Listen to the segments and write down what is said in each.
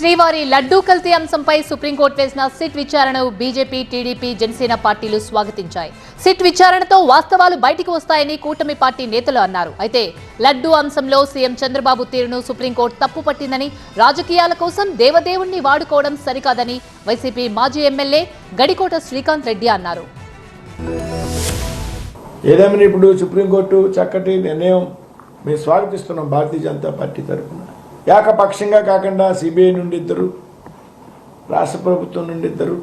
శ్రీవారి లడ్డూ కల్తీ అంశంపై సుప్రీంకోర్టు వేసిన సిట్ విచారణను బీజేపీ టీడీపీ జనసేన పార్టీలు స్వాగతించాయి. సిట్ విచారణతో వాస్తవాలు బయటికి వస్తాయని కూటమి పార్టీ నేతలు అన్నారు. అయితే లడ్డూ అంశంలో సీఎం చంద్రబాబు తీరును సుప్రీంకోర్టు తప్పు పట్టిందని రాజకీయాల కోసం దేవదేవుణ్ణి వాడుకోవడం సరికాదని వైసీపీ మాజీ ఎమ్మెల్యే గడికోట శ్రీకాంత్ రెడ్డి అన్నారు. ఏదేమైనా ఇప్పుడు సుప్రీంకోర్టు చక్కటి నిర్ణయం మేము స్వాగతిస్తున్నాం భారతీయ జనతా పార్టీ తరఫున. ఏకపక్షంగా కాకుండా సిబిఐ నుండి ఇద్దరు రాష్ట్ర ప్రభుత్వం నుండి ఇద్దరు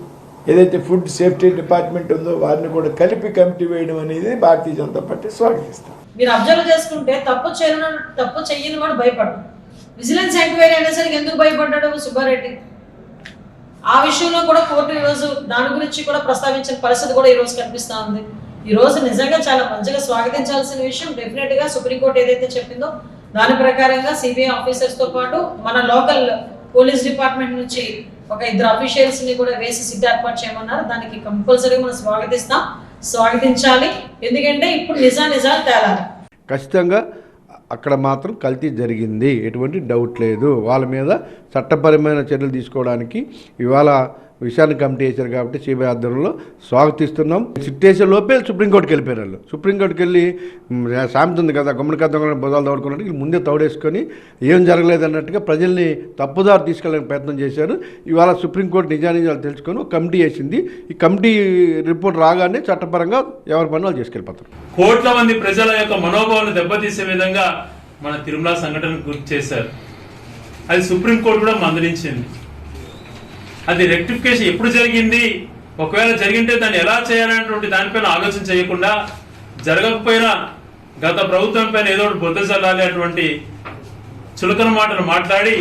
ఏదైతే ఫుడ్ సేఫ్టీ డిపార్ట్మెంట్ ఉందో వారిని కూడా కలిపి కమిటీ వేయడం అనేది భారతీయ జనతా పార్టీ స్వాగతిస్తాం. మీరు అబ్జర్వ్ చేసుకుంటే తప్పు చేయను తప్పు చెయ్యని వాడు భయపడ్డు విజిలెన్స్ ఎంక్వైరీ అనేసరికి ఎందుకు భయపడ్డాడు సుబ్బారెడ్డి? ఆ విషయంలో కూడా కోర్టు ఈరోజు దాని గురించి కూడా ప్రస్తావించిన పరిస్థితి కూడా ఈ రోజు ఉంది. ఈరోజు నిజంగా చాలా మంచిగా స్వాగతించాల్సిన విషయం డెఫినెట్గా సుప్రీంకోర్టు ఏదైతే చెప్పిందో దాని ప్రకారంగా సిబిఐ ఆఫీసర్స్తో పాటు మన లోకల్ పోలీస్ డిపార్ట్మెంట్ నుంచి ఒక ఇద్దరు అఫీషియల్స్ని కూడా వేసి సిట్ ఏర్పాటు చేయమన్నారు. దానికి కంపల్సరీ మనం స్వాగతిస్తాం. స్వాగతించాలి. ఎందుకంటే ఇప్పుడు నిజా నిజాలు తేలాలి. ఖచ్చితంగా అక్కడ మాత్రం కల్తీ జరిగింది. ఎటువంటి డౌట్ లేదు. వాళ్ళ మీద చట్టపరమైన చర్యలు తీసుకోవడానికి ఇవాళ విషయాన్ని కమిటీ వేశారు కాబట్టి సిబిఐ ఆధ్వర్యంలో స్వాగతిస్తున్నాం. సిట్టేసే లోపే సుప్రీంకోర్టుకి వెళ్ళిపోయారు వాళ్ళు. సుప్రీంకోర్టుకి వెళ్ళి సామెత ఉంది కదా గుమ్మడి కథ బుధాలు తోడుకున్నట్టు ముందే తోడేసుకొని ఏం జరగలేదు అన్నట్టుగా ప్రజల్ని తప్పుదారు తీసుకెళ్ళడానికి ప్రయత్నం చేశారు. ఇవాళ సుప్రీంకోర్టు నిజానిజాలు తెలుసుకొని ఒక కమిటీ వేసింది. ఈ కమిటీ రిపోర్ట్ రాగానే చట్టపరంగా ఎవరి పని వాళ్ళు చేసుకెళ్ళిపోతారు. కోట్ల మంది ప్రజల యొక్క మనోభావాన్ని దెబ్బతీసే విధంగా మన తిరుమల సంఘటన గుర్తు చేశారు. అది సుప్రీంకోర్టు కూడా మందలించింది. అది రెక్టిఫికేషన్ ఎప్పుడు జరిగింది? ఒకవేళ జరిగింటే దాన్ని ఎలా చేయాలనేటువంటి దానిపైన ఆలోచన చేయకుండా జరగకపోయినా గత ప్రభుత్వం పైన ఏదో ఒకటి బుద్ధ చల్లాలి అటువంటి చులకన మాటలు మాట్లాడి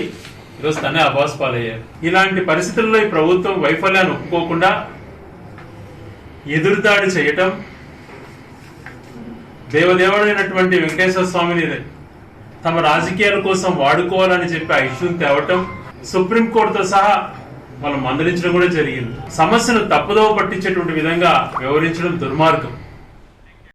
ఈరోజు తనే అబాస్ పాలయ్యారు. ఇలాంటి పరిస్థితుల్లో ఈ ప్రభుత్వం వైఫల్యాన్ని ఒప్పుకోకుండా ఎదురుదాడి చేయటం దేవదేవుడైనటువంటి వెంకటేశ్వర స్వామిని తమ రాజకీయాల కోసం వాడుకోవాలని చెప్పి ఆ ఇష్యూని తేవటం సుప్రీంకోర్టుతో సహా వాళ్ళు మందలించడం కూడా జరిగింది. సమస్యను తప్పుదోవ పట్టించేటువంటి విధంగా వ్యవహరించడం దుర్మార్గం.